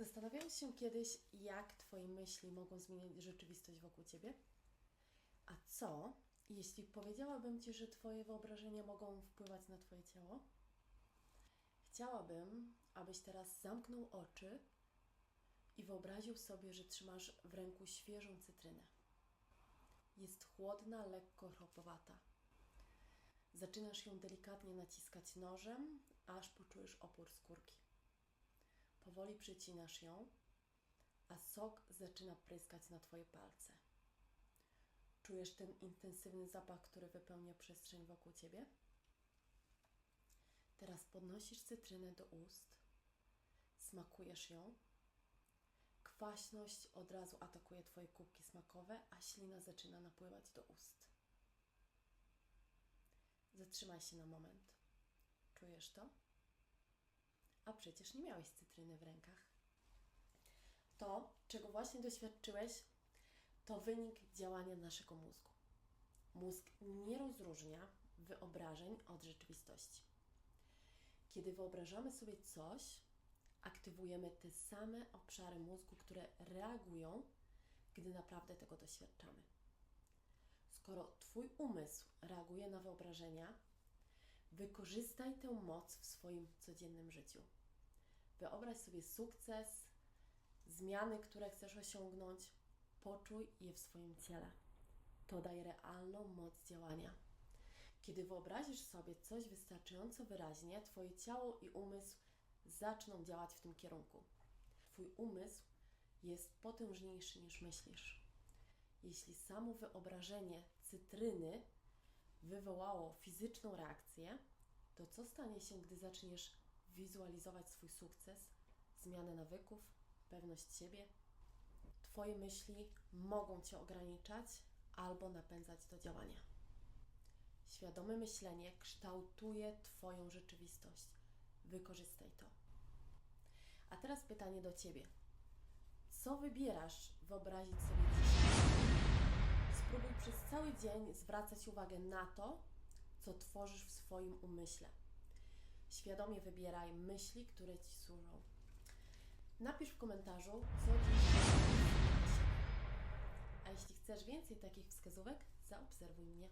Zastanawiałeś się kiedyś, jak Twoje myśli mogą zmieniać rzeczywistość wokół Ciebie? A co, jeśli powiedziałabym Ci, że Twoje wyobrażenia mogą wpływać na Twoje ciało? Chciałabym, abyś teraz zamknął oczy i wyobraził sobie, że trzymasz w ręku świeżą cytrynę. Jest chłodna, lekko chropowata. Zaczynasz ją delikatnie naciskać nożem, aż poczujesz opór skórki. Powoli przycinasz ją, a sok zaczyna pryskać na Twoje palce. Czujesz ten intensywny zapach, który wypełnia przestrzeń wokół Ciebie? Teraz podnosisz cytrynę do ust, smakujesz ją. Kwaśność od razu atakuje Twoje kubki smakowe, a ślina zaczyna napływać do ust. Zatrzymaj się na moment. Czujesz to? A przecież nie miałeś cytryny w rękach. To, czego właśnie doświadczyłeś, to wynik działania naszego mózgu. Mózg nie rozróżnia wyobrażeń od rzeczywistości. Kiedy wyobrażamy sobie coś, aktywujemy te same obszary mózgu, które reagują, gdy naprawdę tego doświadczamy. Skoro Twój umysł reaguje na wyobrażenia, wykorzystaj tę moc w swoim codziennym życiu. Wyobraź sobie sukces, zmiany, które chcesz osiągnąć, poczuj je w swoim ciele. To daje realną moc działania. Kiedy wyobrazisz sobie coś wystarczająco wyraźnie, Twoje ciało i umysł zaczną działać w tym kierunku. Twój umysł jest potężniejszy niż myślisz. Jeśli samo wyobrażenie cytryny wywołało fizyczną reakcję, to co stanie się, gdy zaczniesz wizualizować swój sukces, zmianę nawyków, pewność siebie? Twoje myśli mogą Cię ograniczać albo napędzać do działania. Świadome myślenie kształtuje Twoją rzeczywistość. Wykorzystaj to. A teraz pytanie do Ciebie. Co wybierasz wyobrazić sobie dzisiaj? Spróbuj przez cały dzień zwracać uwagę na to, co tworzysz w swoim umyśle. Świadomie wybieraj myśli, które Ci służą. Napisz w komentarzu, co dziś. A jeśli chcesz więcej takich wskazówek, zaobserwuj mnie.